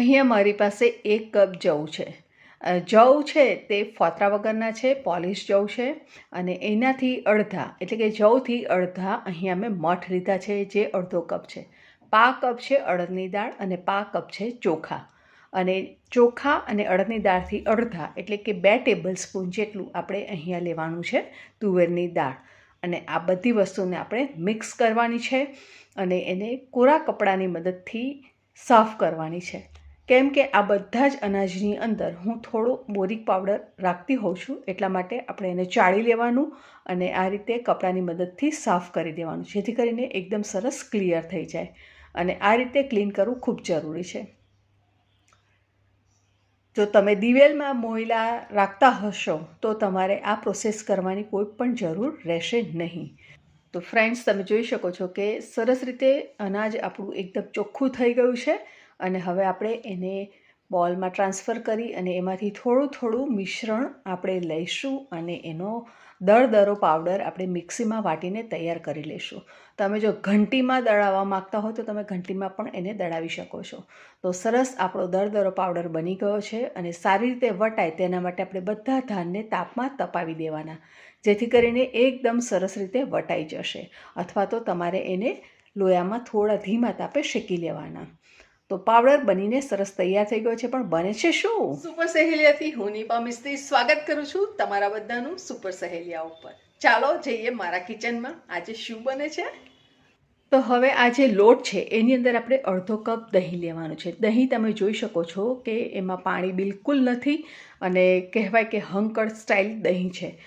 અહીંયા મારી પાસે એક કપ જવ છે. જવ છે તે ફોતરા વગરના છે, પોલિશ જવ છે અને એનાથી અડધા, એટલે કે જવથી અડધા અહીંયા મેં મઠ લીધા છે જે અડધો કપ છે. પા કપ છે અડદની દાળ અને પા કપ છે ચોખા. અને ચોખા અને અડદની દાળથી અડધા, એટલે કે બે ટેબલ સ્પૂન જેટલું આપણે અહીંયા લેવાનું છે તુવેરની દાળ. અને આ બધી વસ્તુને આપણે મિક્સ કરવાની છે અને એને કોરા કપડાની મદદથી સાફ કરવાની છે. કેમ કે આ બધા જ અનાજની અંદર હું થોડો બોરિક પાવડર રાખતી હોઉં છું, એટલા માટે આપણે એને ચાળી લેવાનું અને આ રીતે કપડાની મદદથી સાફ કરી દેવાનું, જેથી કરીને એકદમ સરસ ક્લિયર થઈ જાય અને આ રીતે ક્લીન કરવું ખૂબ જરૂરી છે. જો તમે દિવેલમાં મોયલા રાખતા હશો, તો તમારે આ પ્રોસેસ કરવાની કોઈ પણ જરૂર રહેશે નહીં. તો ફ્રેન્ડ્સ, તમે જોઈ શકો છો કે સરસ રીતે અનાજ આપણું એકદમ ચોખ્ખું થઈ ગયું છે અને હવે આપણે એને બોલમાં ટ્રાન્સફર કરી અને એમાંથી થોડું થોડું મિશ્રણ આપણે લઈશું અને એનો દરદરો પાવડર આપણે મિક્સીમાં વાટીને તૈયાર કરી લઈશું. તમે જો ઘંટીમાં દળાવવા માગતા હો તો તમે ઘંટીમાં પણ એને દળાવી શકો છો. તો સરસ આપણો દરદરો પાવડર બની ગયો છે અને સારી રીતે વટાય તેના માટે આપણે બધા ધાનને તાપમાં તપાવી દેવાના, જેથી કરીને એકદમ સરસ રીતે વટાઈ જશે. અથવા તો તમારે એને લોયામાં થોડા ધીમા તાપે શેકી લેવાના. તો પાવડર બનીને સરસ તૈયાર થઈ ગયો છે. પણ બને છે શું? સુપર સહેલિયાથી હું નિપા મિસ્ત્રી સ્વાગત કરું છું તમારા બધાનું સુપર સહેલિયા ઉપર. ચાલો જઈએ મારા કિચનમાં. આજે શું બને છે? તો હવે આ જે લોટ છે એની અંદર આપણે અડધો કપ દહીં લેવાનું છે. દહીં તમે જોઈ શકો છો કે એમાં પાણી બિલકુલ નથી અને કહેવાય કે હંકડ સ્ટાઇલ દહીં છે.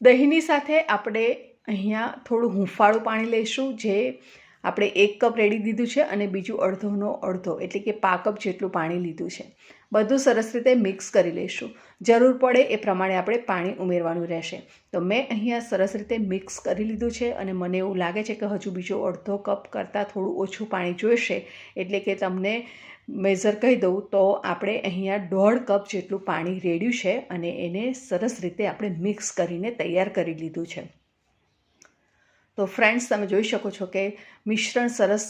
દહીંની સાથે આપણે અહીંયા થોડું હુંફાળું પાણી લઈશું જે આપણે એક કપ રેડી દીધું છે અને બીજું અડધોનો અડધો, એટલે કે પા કપ જેટલું પાણી લીધું છે. બધું સરસ રીતે મિક્સ કરી લઈશું. જરૂર પડે એ પ્રમાણે આપણે પાણી ઉમેરવાનું રહેશે. તો મેં અહીંયા સરસ રીતે મિક્સ કરી લીધું છે અને મને એવું લાગે છે કે હજુ બીજો અડધો કપ કરતાં થોડું ઓછું પાણી જોઈશે, એટલે કે તમને મેઝર કહી દઉં તો આપણે અહીંયા દોઢ કપ જેટલું પાણી રેડ્યું છે અને એને સરસ રીતે આપણે મિક્સ કરીને તૈયાર કરી લીધું છે. તો ફ્રેન્ડ્સ તમે જોઈ શકો છો કે મિશ્રણ સરસ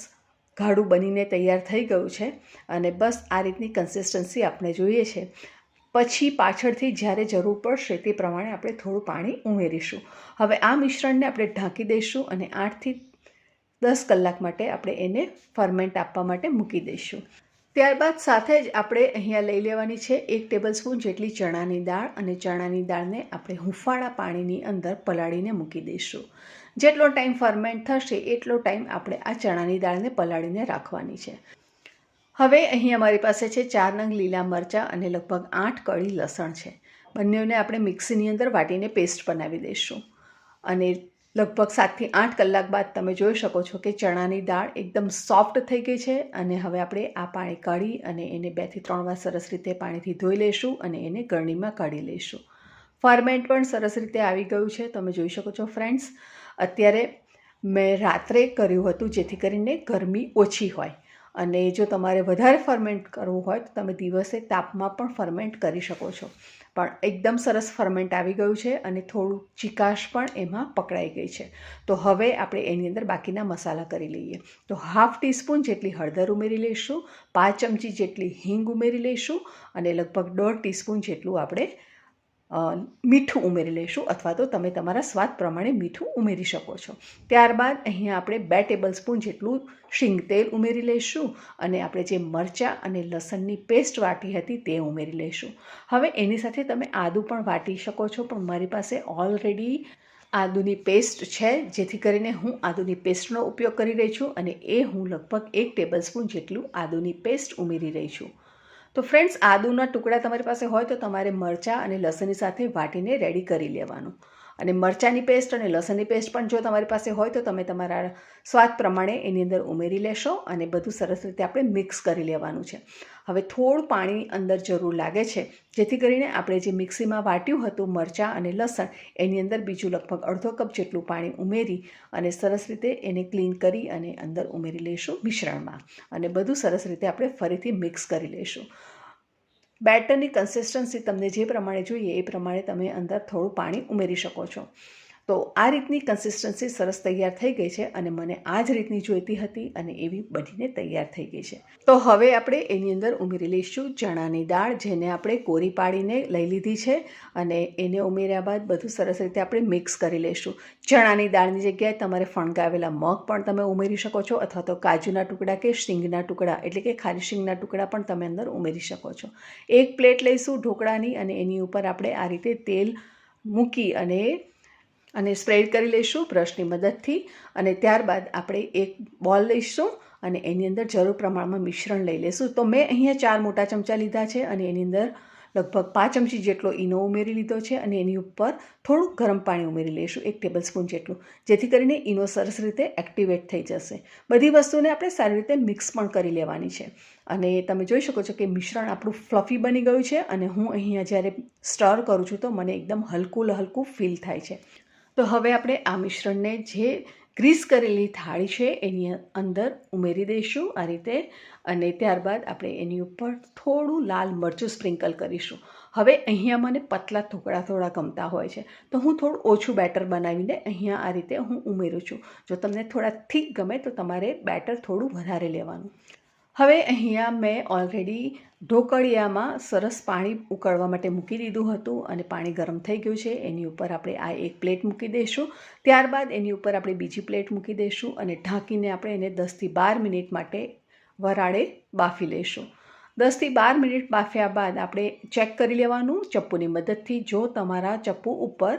ગાઢું બનીને તૈયાર થઈ ગયું છે અને બસ આ રીતની કન્સિસ્ટન્સી આપણે જોઈએ છે. પછી પાછળથી જ્યારે જરૂર પડશે તે પ્રમાણે આપણે થોડું પાણી ઉમેરીશું. હવે આ મિશ્રણને આપણે ઢાંકી દઈશું અને આઠથી દસ કલાક માટે આપણે એને ફરમેન્ટ આપવા માટે મૂકી દઈશું. ત્યારબાદ સાથે જ આપણે અહીંયા લઈ લેવાની છે એક ટેબલ સ્પૂન જેટલી ચણાની દાળ અને ચણાની દાળને આપણે હુંફાળા પાણીની અંદર પલાળીને મૂકી દઈશું. જેટલો ટાઈમ ફરમેન્ટ થશે, એટલો ટાઈમ આપણે આ ચણાની દાળને પલાળીને રાખવાની છે. હવે અહીં અમારી પાસે છે ચાર નંગ લીલા મરચાં અને લગભગ આઠ કળી લસણ છે. બંનેને આપણે મિક્સીની અંદર વાટીને પેસ્ટ બનાવી દઈશું. અને લગભગ સાતથી આઠ કલાક બાદ તમે જોઈ શકો છો કે ચણાની દાળ એકદમ સોફ્ટ થઈ ગઈ છે અને હવે આપણે આ પાણી કાઢી અને એને બેથી ત્રણ વાર સરસ રીતે પાણીથી ધોઈ લઈશું અને એને ગરણીમાં કાઢી લઈશું. ફરમેન્ટ પણ સરસ રીતે આવી ગયું છે. તમે જોઈ શકો છો ફ્રેન્ડ્સ અત્યારે મેં રાત્રે કર્યું હતું જેથી કરીને ગરમી ઓછી હોય. અને જો તમારે વધારે ફરમેન્ટ કરવું હોય તો તમે દિવસે તાપમાં પણ ફરમેન્ટ કરી શકો છો. પણ એકદમ સરસ ફરમેન્ટ આવી ગયું છે અને થોડું ચિકાશ પણ એમાં પકડાઈ ગઈ છે. તો હવે આપણે એની અંદર બાકીના મસાલા કરી લઈએ. તો હાફ ટીસ્પૂન જેટલી હળદર ઉમેરી લઈશું, પાંચ ચમચી જેટલી હિંગ ઉમેરી લઈશું અને લગભગ દોઢ ટીસ્પૂન જેટલું આપણે મીઠું ઉમેરી લઈશું અથવા તો તમે તમારા સ્વાદ પ્રમાણે મીઠું ઉમેરી શકો છો. ત્યારબાદ અહીંયા આપણે બે ટેબલ સ્પૂન જેટલું શીંગ તેલ ઉમેરી લઈશું અને આપણે જે મરચાં અને લસણની પેસ્ટ વાટી હતી તે ઉમેરી લઈશું. હવે એની સાથે તમે આદું પણ વાટી શકો છો, પણ મારી પાસે ઓલરેડી આદુની પેસ્ટ છે, જેથી કરીને હું આદુની પેસ્ટનો ઉપયોગ કરી રહી છું અને એ હું લગભગ એક ટેબલ સ્પૂન જેટલું આદુની પેસ્ટ ઉમેરી રહી છું. તો ફ્રેન્ડ્સ આદુના ટુકડા તમારી પાસે હોય તો તમારે મરચાં અને લસણની સાથે વાટીને રેડી કરી લેવાનું. અને મરચાંની પેસ્ટ અને લસણની પેસ્ટ પણ જો તમારી પાસે હોય તો તમે તમારા સ્વાદ પ્રમાણે એની અંદર ઉમેરી લેશો અને બધું સરસ રીતે આપણે મિક્સ કરી લેવાનું છે. હવે થોડું પાણી અંદર જરૂર લાગે છે. જેથી કરીને આપણે જે મિક્સીમાં વાટ્યું હતું મરચાં અને લસણ, એની અંદર બીજું લગભગ અડધો કપ જેટલું પાણી ઉમેરી અને સરસ રીતે એને ક્લીન કરી અને અંદર ઉમેરી લઈશું મિશ્રણમાં. અને બધું સરસ રીતે આપણે ફરીથી મિક્સ કરી લઈશું. બેટરની કન્સિસ્ટન્સી તમને જે પ્રમાણે જોઈએ એ પ્રમાણે તમે અંદર થોડું પાણી ઉમેરી શકો છો. તો આ રીતની કન્સિસ્ટન્સી સરસ તૈયાર થઈ ગઈ છે અને મને આ જ રીતની જોઈતી હતી અને એવી બનીને તૈયાર થઈ ગઈ છે. તો હવે આપણે એની અંદર ઉમેરી લઈશું ચણાની દાળ, જેને આપણે કોરી પાડીને લઈ લીધી છે અને એને ઉમેર્યા બાદ બધું સરસ રીતે આપણે મિક્સ કરી લઈશું. ચણાની દાળની જગ્યાએ તમારે ફણગાવેલા મગ પણ તમે ઉમેરી શકો છો અથવા તો કાજુના ટુકડા કે શીંગના ટુકડા, એટલે કે ખારી શીંગના ટુકડા પણ તમે અંદર ઉમેરી શકો છો. એક પ્લેટ લઈશું ઢોકળાની અને એની ઉપર આપણે આ રીતે તેલ મૂકી અને અને સ્પ્રેડ કરી લઈશું બ્રશની મદદથી અને ત્યારબાદ આપણે એક બોલ લઈશું અને એની અંદર જરૂર પ્રમાણમાં મિશ્રણ લઈ લઈશું. તો મેં અહીંયા ચાર મોટા ચમચા લીધા છે અને એની અંદર લગભગ પાંચ ચમચી જેટલો ઈનો ઉમેરી લીધો છે અને એની ઉપર થોડું ગરમ પાણી ઉમેરી લઈશું, એક ટેબલ સ્પૂન જેટલું, જેથી કરીને ઈનો સરસ રીતે એક્ટિવેટ થઈ જશે. બધી વસ્તુને આપણે સારી રીતે મિક્સ પણ કરી લેવાની છે. અને તમે જોઈ શકો છો કે મિશ્રણ આપણું ફ્લફી બની ગયું છે અને હું અહીંયા જ્યારે સ્ટર કરું છું તો મને એકદમ હલકું હલકું ફીલ થાય છે. તો હવે આપણે આ મિશ્રણને જે ગ્રીસ કરેલી થાળી છે એની અંદર ઉમેરી દઈશું આ રીતે અને ત્યારબાદ આપણે એની ઉપર થોડું લાલ મરચું સ્પ્રિંકલ કરીશું. હવે અહીંયા મને પતલા થોકડા થોડા ગમતા હોય છે. તો હું થોડું ઓછું બેટર બનાવીને અહીંયા આ રીતે હું ઉમેરું છું. જો તમને થોડા થીક ગમે તો તમારે બેટર થોડું વધારે લેવાનું. હવે અહીંયા મેં ઓલરેડી ઢોકળિયામાં સરસ પાણી ઉકળવા માટે મૂકી દીધું હતું અને પાણી ગરમ થઈ ગયું છે. એની ઉપર આપણે આ એક પ્લેટ મૂકી દઈશું. ત્યારબાદ એની ઉપર આપણે બીજી પ્લેટ મૂકી દઈશું અને ઢાંકીને આપણે એને દસથી બાર મિનિટ માટે વરાળે બાફી લઈશું. દસથી બાર મિનિટ બાફ્યા બાદ આપણે ચેક કરી લેવાનું ચપ્પુની મદદથી. જો તમારા ચપ્પુ ઉપર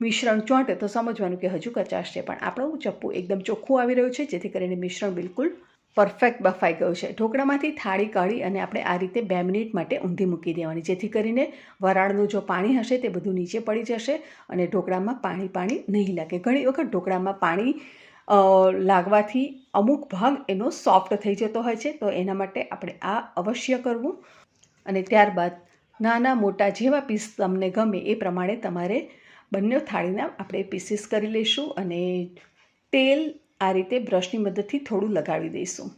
મિશ્રણ ચોંટે તો સમજવાનું કે હજુ કચાશ છે. પણ આપણું ચપ્પુ એકદમ ચોખ્ખું આવી રહ્યું છે, જેથી કરીને મિશ્રણ બિલકુલ પરફેક્ટ બફાઈ ગયું છે. ઢોકળામાંથી થાળી કાઢી અને આપણે આ રીતે બે મિનિટ માટે ઊંધી મૂકી દેવાની. જેથી કરીને વરાળનું જો પાણી હશે તે બધું નીચે પડી જશે અને ઢોકળામાં પાણી પાણી નહીં લાગે. ઘણી વખત ઢોકળામાં પાણી લાગવાથી અમુક ભાગ એનો સોફ્ટ થઈ જતો હોય છે. તો એના માટે આપણે આ અવશ્ય કરવું. અને ત્યારબાદ નાના મોટા જેવા પીસ તમને ગમે એ પ્રમાણે તમારે બંને થાળીના આપણે પીસીસ કરી લઈશું. અને તેલ આ રીતે બ્રશની મદદથી થોડું લગાવી દઈશું.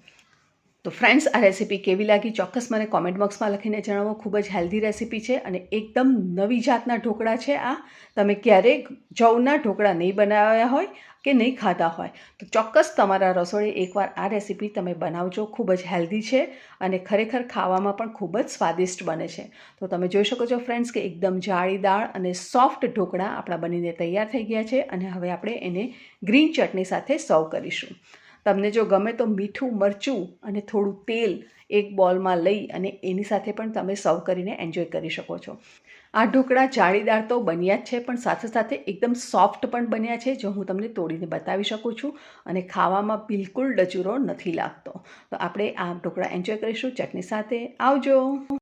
તો ફ્રેન્ડ્સ આ રેસીપી કેવી લાગી? ચોક્કસ મને કોમેન્ટ બોક્સમાં લખીને જણાવો. ખૂબ જ હેલ્ધી રેસીપી છે અને એકદમ નવી જાતના ઢોકળા છે આ. તમે ક્યારેક જવના ઢોકળા નહીં બનાવ્યા હોય કે નહીં ખાધા હોય, તો ચોક્કસ તમારા રસોડે એકવાર આ રેસીપી તમે બનાવજો. ખૂબ જ હેલ્ધી છે અને ખરેખર ખાવામાં પણ ખૂબ જ સ્વાદિષ્ટ બને છે. તો તમે જોઈ શકો છો ફ્રેન્ડ્સ કે એકદમ જાળીદાર અને સોફ્ટ ઢોકળા આપણા બનીને તૈયાર થઈ ગયા છે અને હવે આપણે એને ગ્રીન ચટણી સાથે સર્વ કરીશું. તમને જો ગમે તો મીઠું, મરચું અને થોડું તેલ એક બોલમાં લઈ અને એની સાથે પણ તમે સર્વ કરીને એન્જોય કરી શકો છો. આ ઢોકળા જાળીદાર તો બન્યા જ છે, પણ સાથે સાથે એકદમ સોફ્ટ પણ બન્યા છે, જો હું તમને તોડીને બતાવી શકું છું અને ખાવામાં બિલકુલ ડચુરો નથી લાગતો. તો આપણે આ ઢોકળા એન્જોય કરીશું. ચટણી સાથે આવજો.